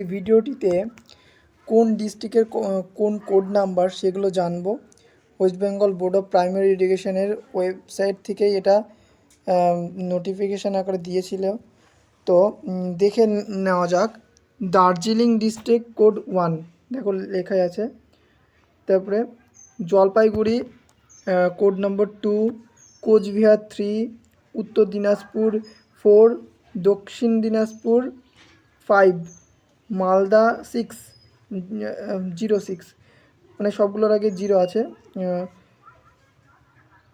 ভিডিওটিতে কোন ডিস্ট্রিক্টের কোন কোড নাম্বার সেগুলো জানব। West Bengal board of primary এডুকেশনের ওয়েবসাইট থেকেই এটা নোটিফিকেশান আকারে দিয়েছিল। তো দেখে নেওয়া যাক। দার্জিলিং ডিস্ট্রিক্ট কোড ওয়ান, দেখো লেখাই আছে। তারপরে Jalpaiguri code number two, Cooch Behar three, Uttar Dinajpur four, Dakshin Dinajpur five. Malda six zero six মানে সবগুলোর আগে জিরো আছে।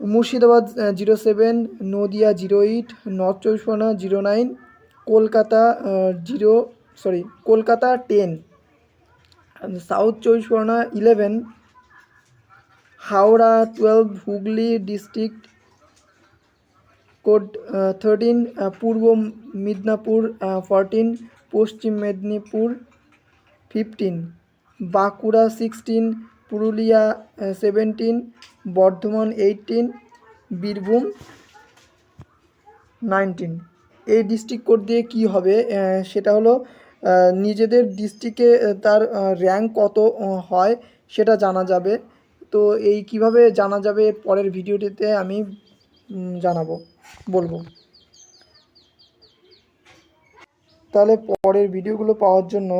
Murshidabad zero seven Nadia zero eight north চব্বিশ Pargana zero nine Kolkata zero sorry Kolkata ten south চব্বিশ Pargana eleven Howrah twelve Hooghly district code thirteen Purba Midnapore fourteen Paschim Medinipur fifteen Bankura sixteen Purulia seventeen Bardhaman eighteen Birbhum nineteen এই district code দিয়ে কী হবে? সেটা হলো নিজেদের ডিস্ট্রিক্টে তার rank কত হয় সেটা জানা যাবে। তো এই কীভাবে জানা যাবে? পরের ভিডিওটিতে আমি জানাব, বলব। তাহলে পরের ভিডিওগুলো পাওয়ার জন্য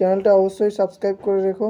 চ্যানেলটা অবশ্যই সাবস্ক্রাইব করে রেখো।